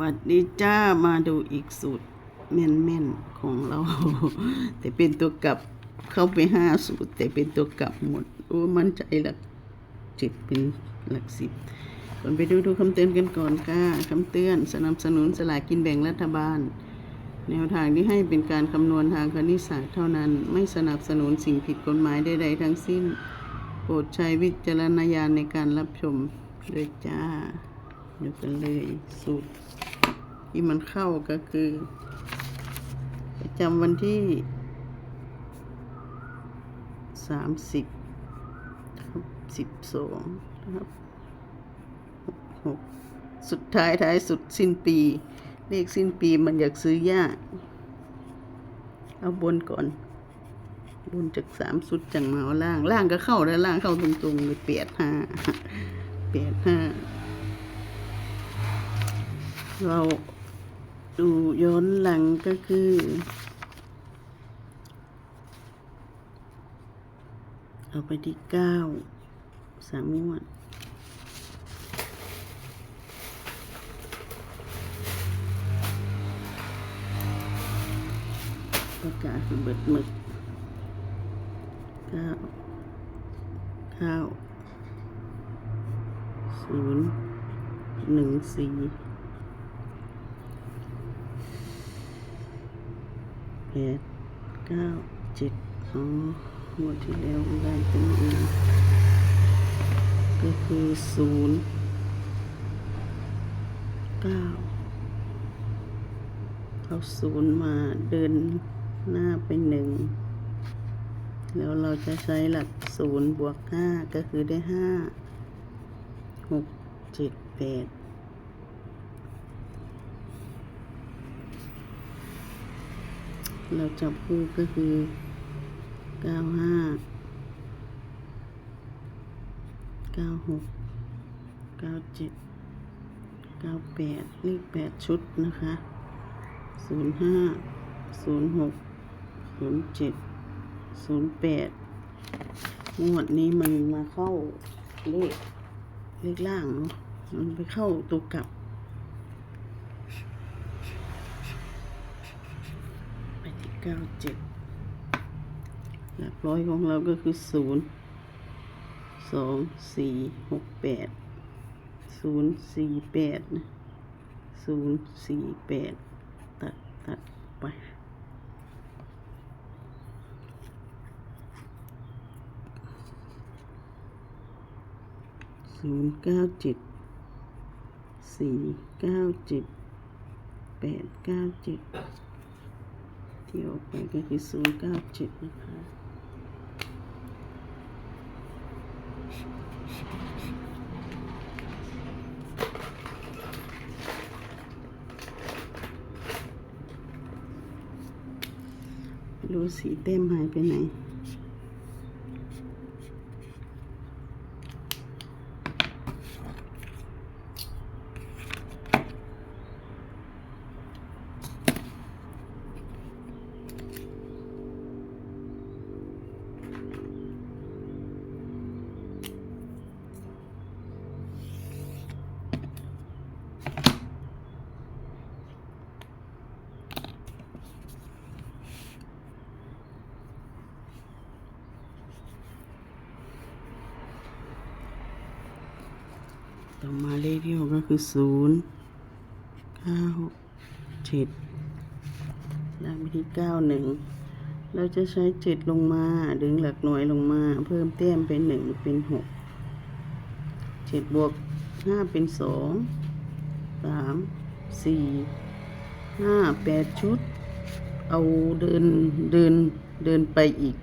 วัดดีจ้ามาดูอีกสูตรแม่นๆของเรา แต่เป็นตัวกลับเข้าไปห้าสูตร แต่เป็นตัวกลับหมดโอ้มั่นใจหลักจิตเป็นหลักสิบก่อนไปดูดูคำเตือนกันก่อนค่ะคำเตือนสนับสนุนสลากกินแบ่งรัฐบาล แนวทางที่ให้เป็นการคำนวณทางคณิตศาสตร์เท่านั้น ไม่สนับสนุนสิ่งผิดกฎหมายใดๆทั้งสิ้น โปรดใช้วิจารณญาณในการรับชมด้วยจ้า ดูกันเลยสูตร ที่มันเข้าก็คือประจำวันที่สามสิบครับสิบสองครับหกสุดท้ายท้ายสุดสิ้นปี เลขสิ้นปีมันอยากซื้อยาก เอาบนก่อน บนจากสามสุดจังมาเอาล่าง ล่างก็เข้าแล้วล่างเข้าตรงๆเลยเปียดห้าเปียดห้า เราดูย้อนหลังก็คือ เอาไปที่เก้าสามงวดประกาศเบิดหมึกเก้าเก้าศูนย์หนึ่งสี่ แปดเก้าเจ็ดอ๋องวดที่แล้วได้เป็นเองก็คือศูนย์เก้าเอาศูนย์มาเดินหน้าไปหนึ่งแล้วเราจะใช้หลักศูนย์บวกห้าก็คือได้ห้าหกเจ็ดแปด เราจับคู่ก็คือเก้าห้าเก้าหกเก้าเจ็ดเก้าแปดเลขแปดชุดนะคะศูนย์ห้าศูนย์หกศูนย์เจ็ดศูนย์แปดงวดนี้มันมาเข้าเลขเลขล่างเนาะมันไปเข้าตัวกลับ ไปที่ เก้าเจ็ดหลักร้อยของเราก็คือศูนย์สองสี่หกแปดศูนย์สี่แปดศูนย์สี่แปดตัดตัดไปศูนย์เก้าเจ็ดสี่เก้าเจ็ดแปดเก้าเจ็ด ที่ออกไปก็คือศูนย์เก้าเจ็ดนะคะ รู้สีเต็มหายไปไหน ต่อมาเลขที่หกก็คือศูนย์เก้าเจ็ดแล้วไปที่เก้าหนึ่งเราจะใช้เจ็ดลงมา ดึงหลักหน่วยลงมา เพิ่มแต้มเป็นหนึ่งเป็นหกเจ็ดบวกห้าเป็นสองสามสี่ห้าแปดชุด เอาเดินเดินเดินไปอีก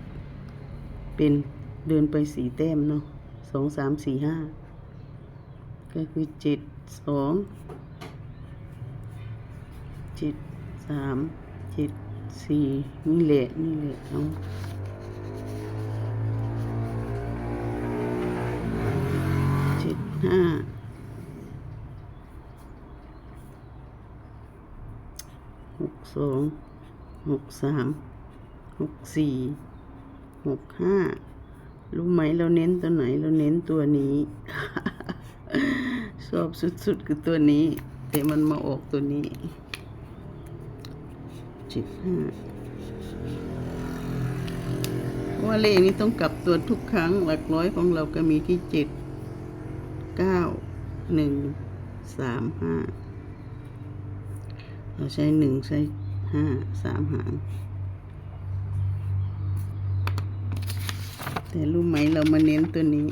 เป็นเดินไปสี่แต้มเนาะสองสามสี่ห้า ก็คือเจ็ดสองเจ็ดสามเจ็ดสี่นี่แหละนี่แหละเอาเจ็ดห้าหกสองหกสามหกสี่หกห้ารู้ไหมเราเน้นตัวไหนเราเน้นตัวนี้ อบสุดๆ คือตัวนี้ แต่มันมาออกตัวนี้จ็ดห้าว่าเลขนี้ต้องกลับตัวทุกครั้งหลักร้อยของเราก็มีที่เจ็ดเก้าหนึ่งสามห้าเราใช้หนึ่งใช้ห้าสามหาง แต่รู้ไหมเรามาเน้นตัวนี้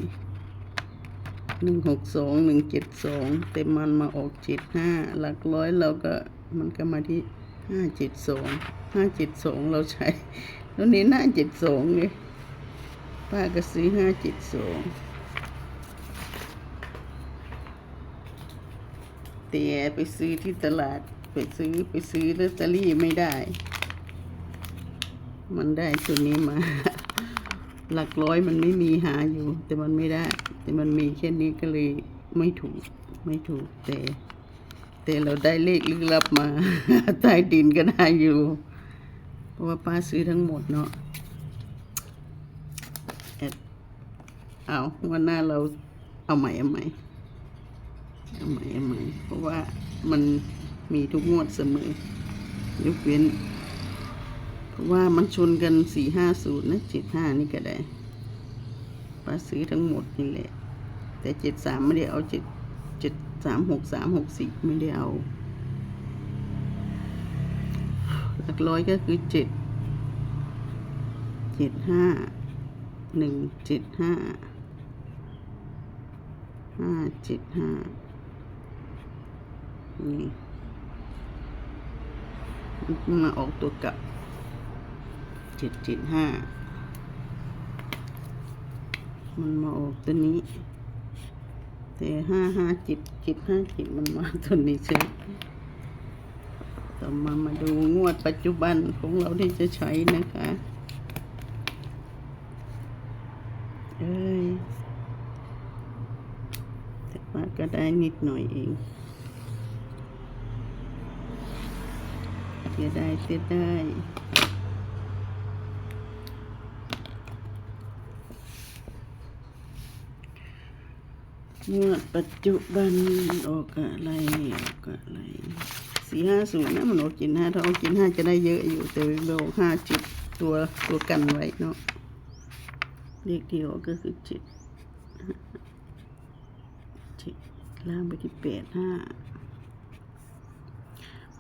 หนึ่งหกสองหนึ่งเจ็ดสองแต่มันมาออกเจ็ดห้าหลักร้อยเราก็มันก็มาที่ห้าเจ็ดสองห้าเจ็ดสองเราใช้ แล้วเน้นห้าเจ็ดสองเลยป้าก็ซื้อห้าเจ็ดสองแต่ไปซื้อที่ตลาดไปซื้อไปซื้อลอตเตอรี่ไม่ได้ มันได้ตัวนี้มา หลักร้อยมันไม่มีหาอยู่ แต่มันไม่ได้ แต่มันมีแค่นี้ก็เลยไม่ถูกไม่ถูกแต่ แต่เราได้เลขลึกลับมาใต้ดินก็ได้อยู่ เพราะว่าป้าซื้อทั้งหมดเนาะแอดเอาวันหน้าเราเอาใหม่เอาใหม่เอาใหม่เอาใหม่เพราะว่ามันมีทุกงวดเสมอยกเว้น ว่ามันชนกันสี่ห้าศูนย์นะเจ็ดห้านี่ก็ได้ป้าซื้อทั้งหมดนี่แหละ แต่เจ็ดสามไม่ได้เอาเจ็ดเจ็ดสามหกสามหกสี่ไม่ได้เอา หลักร้อยก็คือเจ็ดเจ็ดห้าหนึ่งเจ็ดห้าห้าเจ็ดห้านี่มันมาออกตัวกลับ เจ็ดเจ็ดห้ามันมาออกตัวนี้ แต่ห้าห้าเจ็ดเจ็ดห้าเจ็ดมันมาตัวนี้ใช่ต่อมามาดูงวดปัจจุบันของเราที่จะใช้นะคะเอ้ยแต่ว่าก็ได้นิดหน่อยเองเสียได้เสียได้ งวดปัจจุบันออกอะไรออกอะไรสี่ห้าศูนย์นะมันออกกินห้าถ้าออกกินห้าจะได้เยอะอยู่แต่เราห้าจุดตัวตัวกันไว้เนาะเลขเดียวก็คือเจ็ดเจ็ดล่างไปที่แปดห้า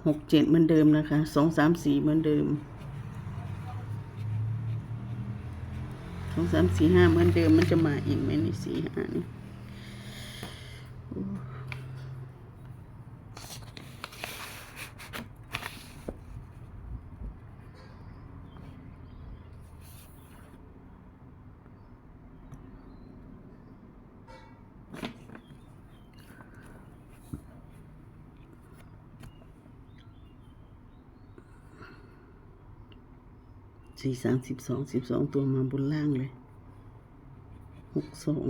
หกเจ็ดเหมือนเดิมนะคะสองสามสี่เหมือนเดิมสองสามสี่ห้าเหมือนเดิมมันจะมาอีกไหมในสี่ห้านี่ สี่สามสิบสองสิบสองตัวมาบนล่างเลยหกสอง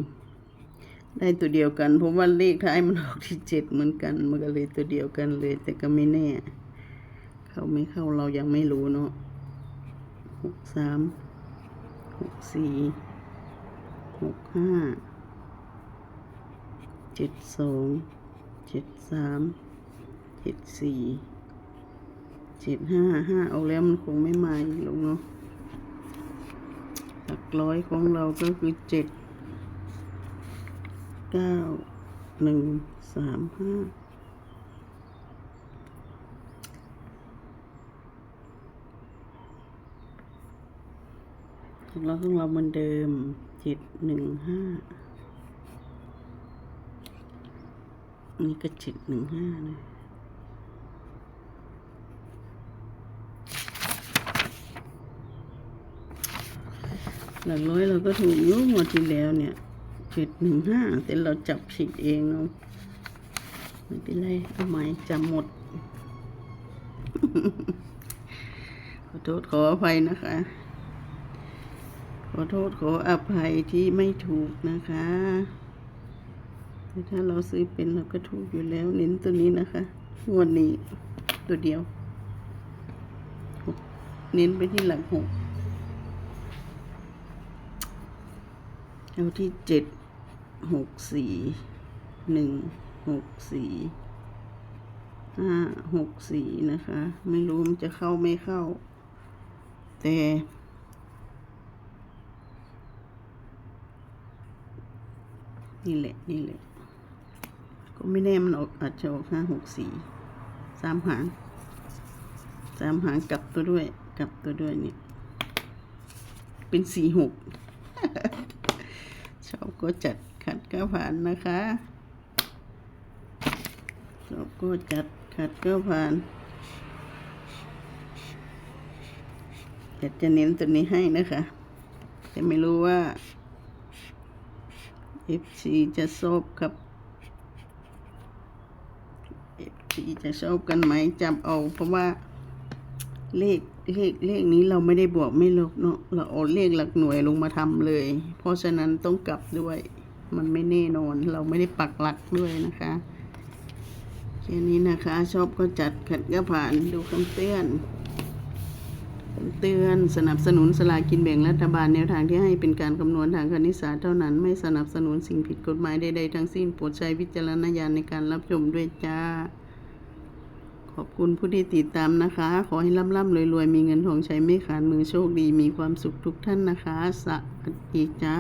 ได้ตัวเดียวกันเพราะว่าเลขท้ายมันออกที่เจ็ดเหมือนกัน มันก็เลยตัวเดียวกันเลย แต่ก็ไม่แน่ เข้าไม่เข้าเรายังไม่รู้เนาะหกสามหกสี่หกห้าเจ็ดสองเจ็ดสามเจ็ดสี่เจ็ดห้าห้าเอาแล้วมันคงไม่มาอีกหรอกเนาะหลักร้อยของเราก็คือเจ็ด เก้าหนึ่งสามห้าของเราของเราเหมือนเดิมเจ็ดหนึ่งห้าอันนี้ก็เจ็ดหนึ่งห้านะหลักร้อยเราก็ถูกยุ่หมดที่แล้วเนี่ย จ็ดหนึ่งห้าแต่เราจับผิดเองเนาะไม่เป็นไรเอาใหม่จำหมด ขอโทษขออภัยนะคะ ขอโทษขออภัยที่ไม่ถูกนะคะแต่ถ้าเราซื้อเป็นเราก็ถูกอยู่แล้วเน้นตัวนี้นะคะงวดนี้ตัวเดียวหกเน้นไปที่หลักหกเอาที่เจ็ด หกสี่หนึ่งหกสี่ห้าหกสี่นะคะ ไม่รู้มันจะเข้าไม่เข้า แต่นี่แหละ นี่แหละ ก็ไม่แน่มันออกอาจจะออกห้าหกสี่สามหางสามหางกลับตัวด้วย กลับตัวด้วยเนี่ย เป็นสี่หกชอบก็จัดขัด ก็ผ่านนะคะชอบก็จัดขัดก็ผ่านแต่จะเน้นตัวนี้ให้นะคะ แต่ไม่รู้ว่า FC จะชอบกับ FC จะชอบกันไหมจำเอาเพราะว่าเลขเลขเลขนี้เราไม่ได้บวกไม่ลบเนาะเราเอาเลขหลักหน่วยลงมาทำเลย เพราะฉะนั้นต้องกลับด้วย มันไม่แน่นอน เราไม่ได้ปักหลักด้วยนะคะแค่นี้นะคะ ชอบก็จัดขัดก็ผ่านดูคำเตือนคำเตือนสนับสนุนสลากินแบ่งรัฐบาลแนวทางที่ให้เป็นการคำนวณทางคณิตศาสตร์เท่านั้น ไม่สนับสนุนสิ่งผิดกฎหมายใดๆทั้งสิ้นโปรดใช้วิจารณญาณในการรับชมด้วยจ้าขอบคุณผู้ที่ติดตามนะคะ ขอให้ร่ำร่ำรวยๆ มีเงินทองใช้ไม่ขาดมือโชคดี มีความสุขทุกท่านนะคะ สวัสดีจ้า